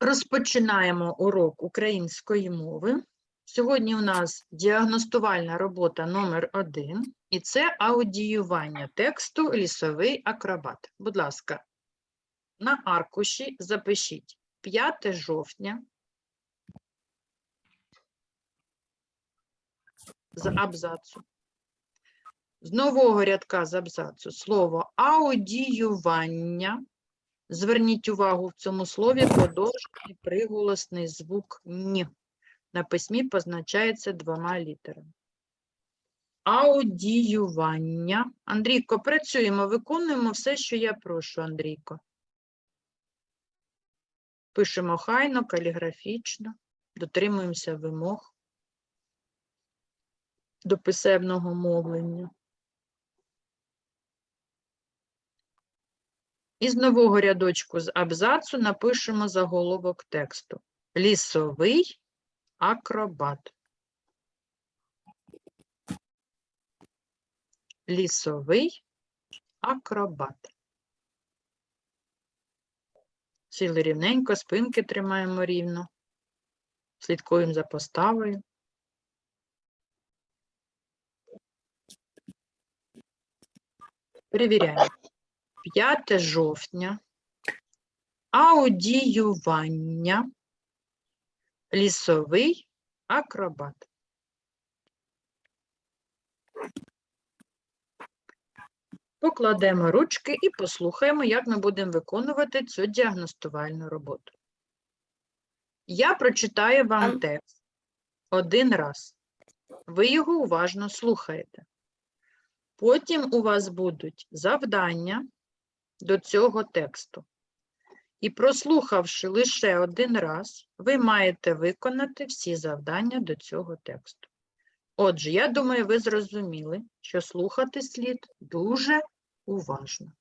Розпочинаємо урок української мови. Сьогодні у нас діагностувальна робота номер один, і це аудіювання тексту лісовий акробат. Будь ласка, на аркуші запишіть 5 жовтня з абзацу. З нового рядка з абзацу слово аудіювання. Зверніть увагу в цьому слові подовжений приголосний звук «н». На письмі позначається двома літерами. Аудіювання. Андрійко, працюємо, виконуємо все, що я прошу, Андрійко. Пишемо хайно, каліграфічно, дотримуємося вимог до писемного мовлення. Із нового рядочку з абзацу напишемо заголовок тексту. Лісовий акробат. Лісовий акробат. Сіли рівненько, спинки тримаємо рівно. Слідкуємо за поставою. Перевіряємо. 5 жовтня. Аудіювання. Лісовий акробат. Покладемо ручки і послухаємо, як ми будемо виконувати цю діагностувальну роботу. Я прочитаю вам текст один раз. Ви його уважно слухаєте. Потім у вас будуть завдання до цього тексту. І прослухавши лише один раз, ви маєте виконати всі завдання до цього тексту. Отже, я думаю, ви зрозуміли, що слухати слід дуже уважно.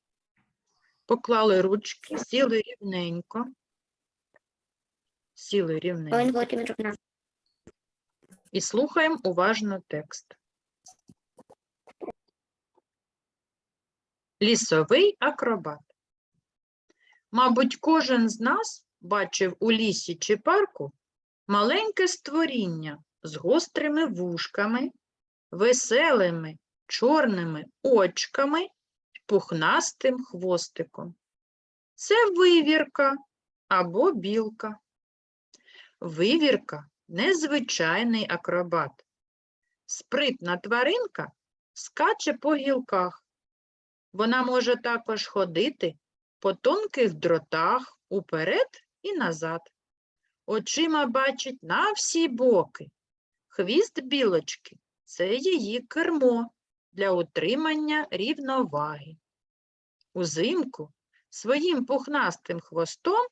Поклали ручки, сіли рівненько. Сіли рівненько. І слухаємо уважно текст. Лісовий акробат. Мабуть, кожен з нас бачив у лісі чи парку маленьке створіння з гострими вушками, веселими чорними очками й пухнастим хвостиком. Це вивірка або білка. Вивірка незвичайний акробат. Спритна тваринка скаче по гілках. Вона може також ходити по тонких дротах уперед і назад. Очима бачить на всі боки. Хвіст білочки це її кермо для утримання рівноваги. Узимку своїм пухнастим хвостом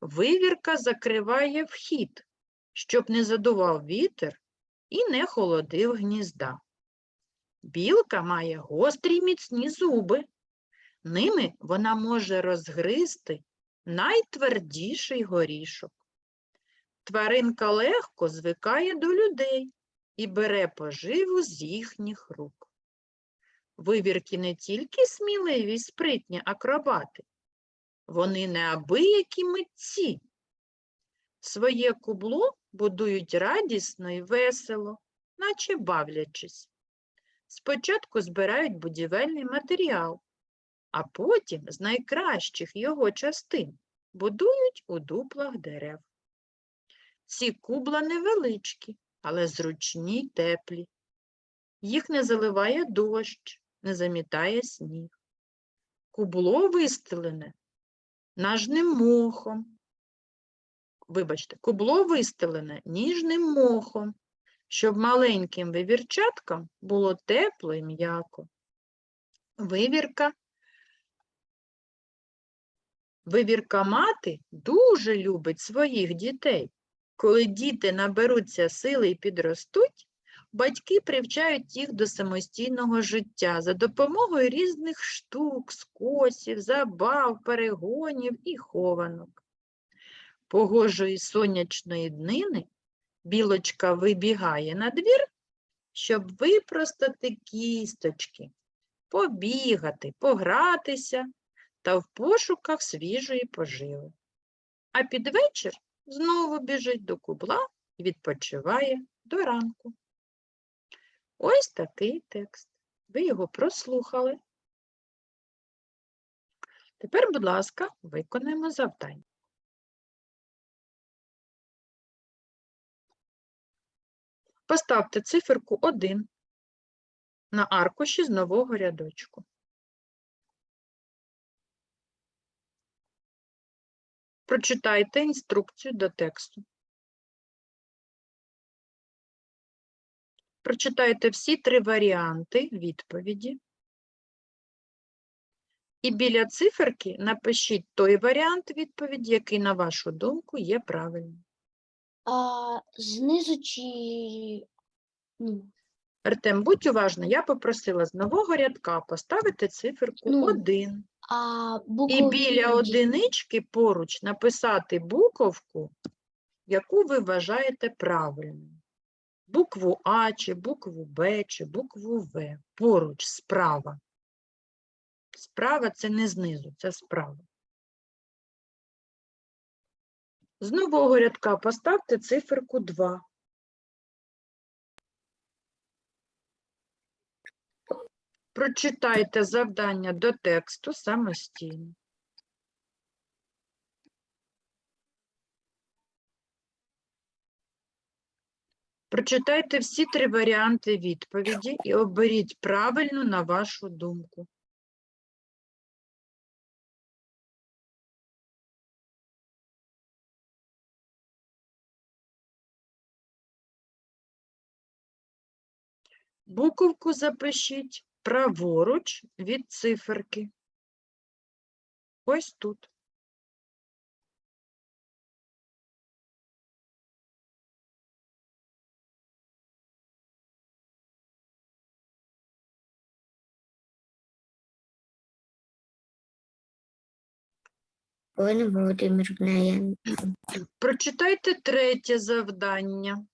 вивірка закриває вхід, щоб не задував вітер і не холодив гнізда. Білка має гострі міцні зуби. Ними вона може розгризти найтвердіший горішок. Тваринка легко звикає до людей і бере поживу з їхніх рук. Вивірки не тільки сміливі й спритні акробати, вони неабиякі митці. Своє кубло будують радісно і весело, наче бавлячись. Спочатку збирають будівельний матеріал, а потім з найкращих його частин будують у дуплах дерев. Ці кубла невеличкі, але зручні й теплі. Їх не заливає дощ, не замітає сніг. Кубло вистелене нажним мохом. Вибачте, кубло вистелене ніжним мохом, щоб маленьким вивірчаткам було тепло і м'яко. Вивірка Вивірка мати дуже любить своїх дітей. Коли діти наберуться сили і підростуть, батьки привчають їх до самостійного життя за допомогою різних штук, скосів, забав, перегонів і хованок. Погожої сонячної днини білочка вибігає на двір, щоб випростати кісточки, побігати, погратися та в пошуках свіжої поживи. а під вечір знову біжить до кубла і відпочиває до ранку. Ось такий текст. Ви його прослухали. Тепер, будь ласка, виконаємо завдання. Поставте циферку 1 на аркуші з нового рядочку. Прочитайте інструкцію до тексту. Прочитайте всі три варіанти відповіді. І біля циферки напишіть той варіант відповіді, який, на вашу думку, є правильним. А знизу чи ну, Артем, будь уважний, я попросила з нового рядка поставити циферку Ну, 1. а І букву біля одинички поруч написати буковку, яку ви вважаєте правильною. Букву А, чи букву Б, чи букву В. Поруч, справа. Справа це не знизу, це справа. З нового рядка поставте циферку 2. Прочитайте завдання до тексту самостійно. Прочитайте всі три варіанти відповіді і оберіть правильну на вашу думку. Буковку запишіть праворуч від циферки. Ось тут. Володимирівна, я Прочитайте третє завдання.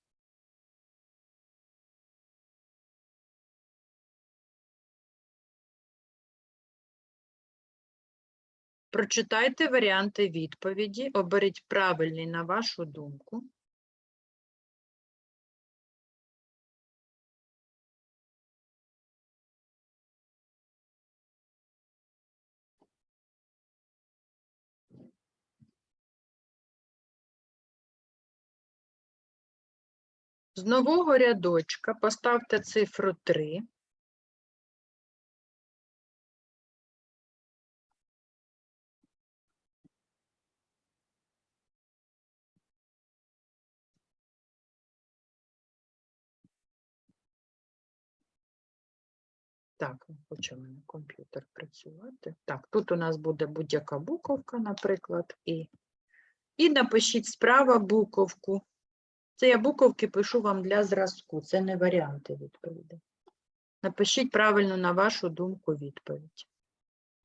Прочитайте варіанти відповіді, оберіть правильний на вашу думку. З нового рядочка поставте цифру 3. Так, хоче в мене комп'ютер працювати. Так, тут у нас буде будь-яка буковка, наприклад, і. І напишіть справа буковку. Це я буковки пишу вам для зразку, це не варіанти відповіді. Напишіть правильно на вашу думку відповідь.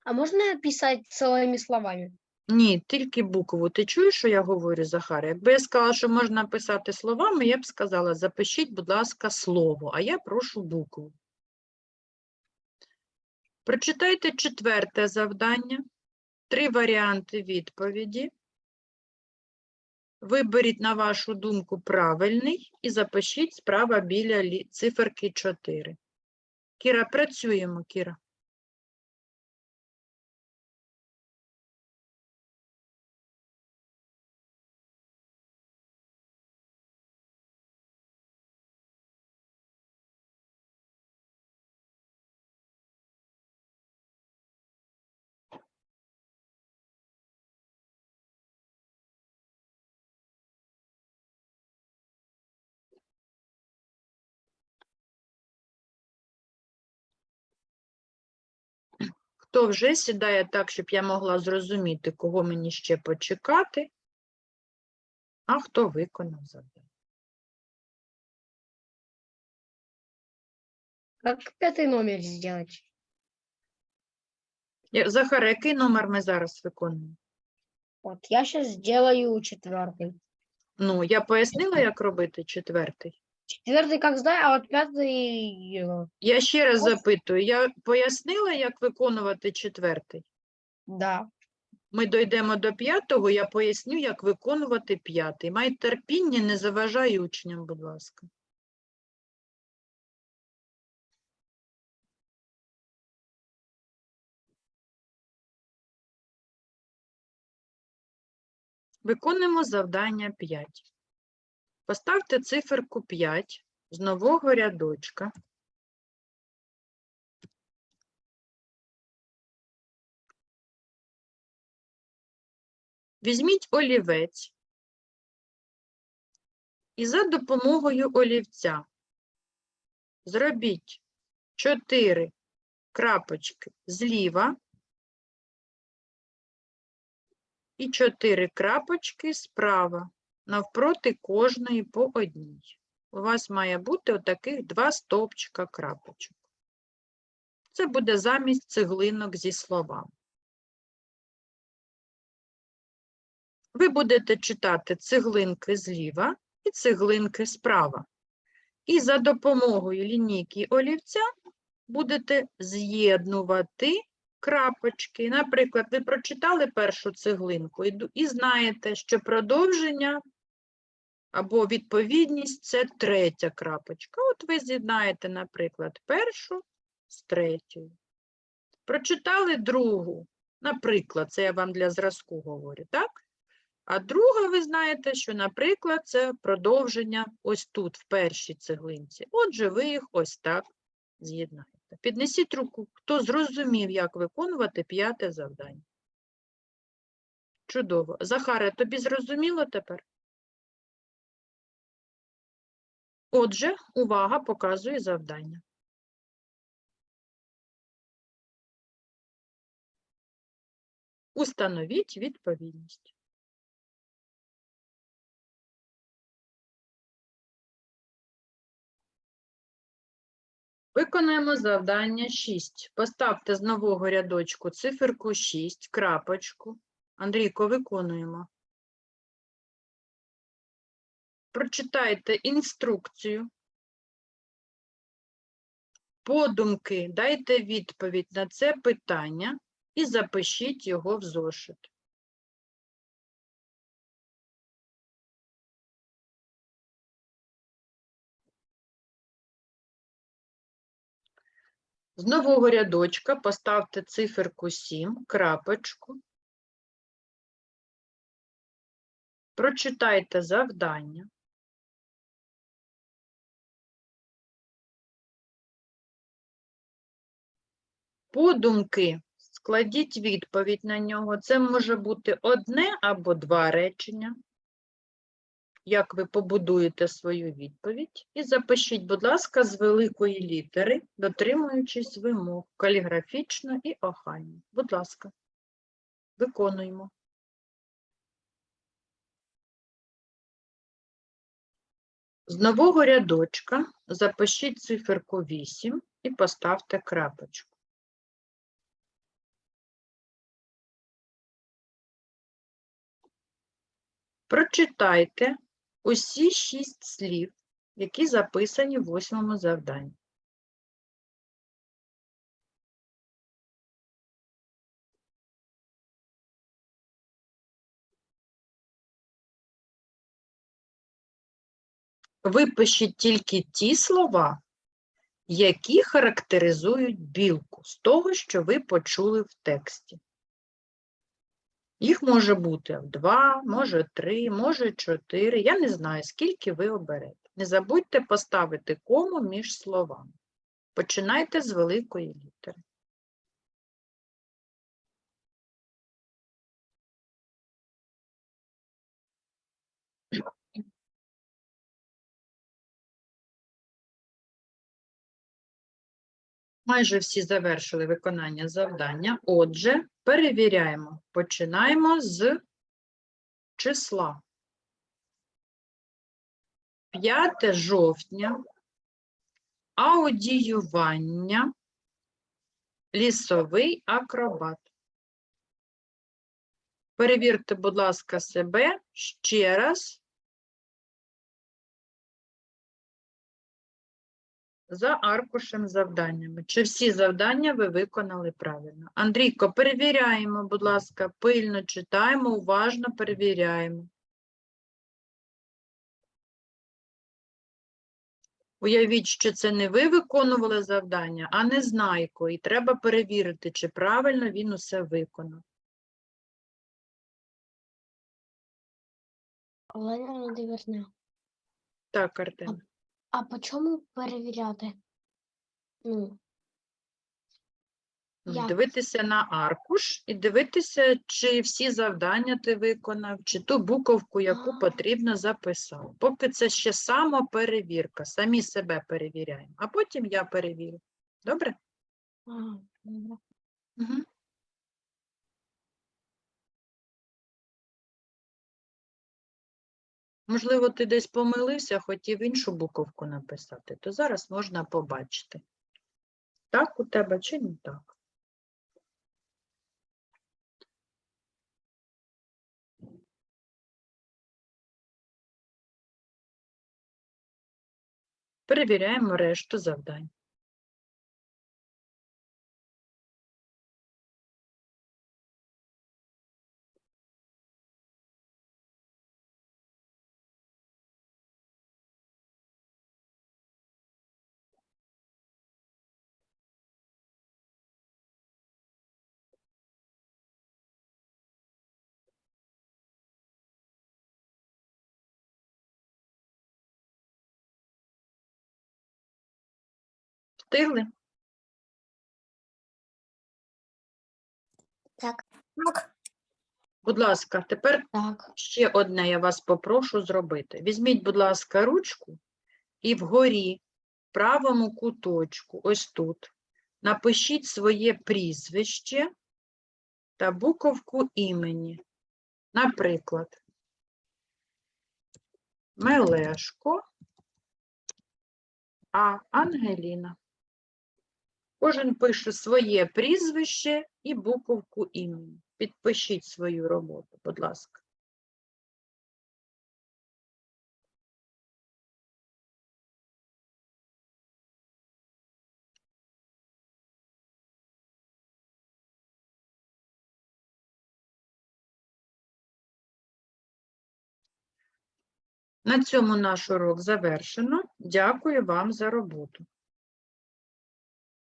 А можно писать целыми словами? Ні, тільки букву. Ти чуєш, що я говорю, Захар? Якби я сказала, що можна писати словами, я б сказала, запишіть, будь ласка, слово, а я прошу букву. Прочитайте четверте завдання, три варіанти відповіді. Виберіть, на вашу думку, правильний і запишіть справа біля циферки 4. Кіра, працюємо, Кіра. Хто вже сідає так, щоб я могла зрозуміти, кого мені ще почекати, а хто виконав завдання. Как пятый номер сделать? Я- Захар, який номер ми зараз виконуємо? Вот я сейчас сделаю четвертый. Ну, я пояснила, як робити четвертий. Четвертый как знаю, а вот пятый... э, Я ще раз Ось. запитую, я пояснила, як виконувати четвертий? Да. ми дійдемо до п'ятого, я поясню, як виконувати п'ятий. Май терпіння, не заважай учням, будь ласка. Виконуємо завдання 5. Поставте циферку 5 з нового рядочка. Візьміть олівець і за допомогою олівця зробіть 4 крапочки зліва і 4 крапочки справа, навпроти кожної по одній. У вас має бути отаких два стовпчика крапочок. Це буде замість цеглинок зі словами. Ви будете читати цеглинки зліва і цеглинки справа. І за допомогою лінійки олівця будете з'єднувати крапочки. Наприклад, ви прочитали першу цеглинку і, знаєте, що продовження або відповідність це третя крапочка. От ви з'єднаєте, наприклад, першу з третьою. Прочитали другу, наприклад, це я вам для зразку говорю, так? А друга, ви знаєте, що, наприклад, це продовження ось тут, в першій цеглинці. Отже, ви їх ось так з'єднаєте. Піднесіть руку, хто зрозумів, як виконувати п'яте завдання. Чудово. Захаре, тобі зрозуміло тепер? Отже, увага показує завдання. Установіть відповідність. Виконаємо завдання 6. Поставте з нового рядочку циферку 6, крапочку. Андрійко, виконуємо. Прочитайте інструкцію. Подумки дайте відповідь на це питання і запишіть його в зошит. З нового рядочка поставте циферку 7, крапочку. Прочитайте завдання. Подумки, складіть відповідь на нього. Це може бути одне або два речення. Як ви побудуєте свою відповідь. І запишіть, будь ласка, з великої літери, дотримуючись вимог каліграфічно і охайно. Будь ласка, виконуємо. З нового рядочка запишіть циферку 8 і поставте крапочку. Прочитайте усі шість слів, які записані в восьмому завданні. Випишіть тільки ті слова, які характеризують білку з того, що ви почули в тексті. Їх може бути два, може три, може чотири. Я не знаю, скільки ви оберете. Не забудьте поставити кому між словами. Починайте з великої літери. Майже всі завершили виконання завдання. Отже, перевіряємо. Починаємо з числа. 5 жовтня. Аудіювання. Лісовий акробат. Перевірте, будь ласка, себе ще раз. За аркушем завданнями. Чи всі завдання ви виконали правильно? Андрійко, перевіряємо, будь ласка, пильно читаємо, уважно перевіряємо. Уявіть, що це не ви виконували завдання, а незнайко, і треба перевірити, чи правильно він усе виконав. Олена Володимирівна, Так, Артем. А по чому перевіряти? Ну, Як? Дивитися на аркуш і дивитися, чи всі завдання ти виконав, чи ту буковку, яку А. потрібно записав. Поки це ще самоперевірка, самі себе перевіряємо, а потім я перевірю. Добре? а, добре. Угу. Можливо, ти десь помилився, хотів іншу буковку написати, то зараз можна побачити. Так у тебе чи не так? Перевіряємо решту завдань. Встигли? Так. Будь ласка, тепер Так. ще одне я вас попрошу зробити. Візьміть, будь ласка, ручку і вгорі, в правому куточку, ось тут, напишіть своє прізвище та буковку імені. Наприклад, Мелешко, а Ангеліна. Кожен пише своє прізвище і буковку імені. Підпишіть свою роботу, будь ласка. На цьому наш урок завершено. Дякую вам за роботу.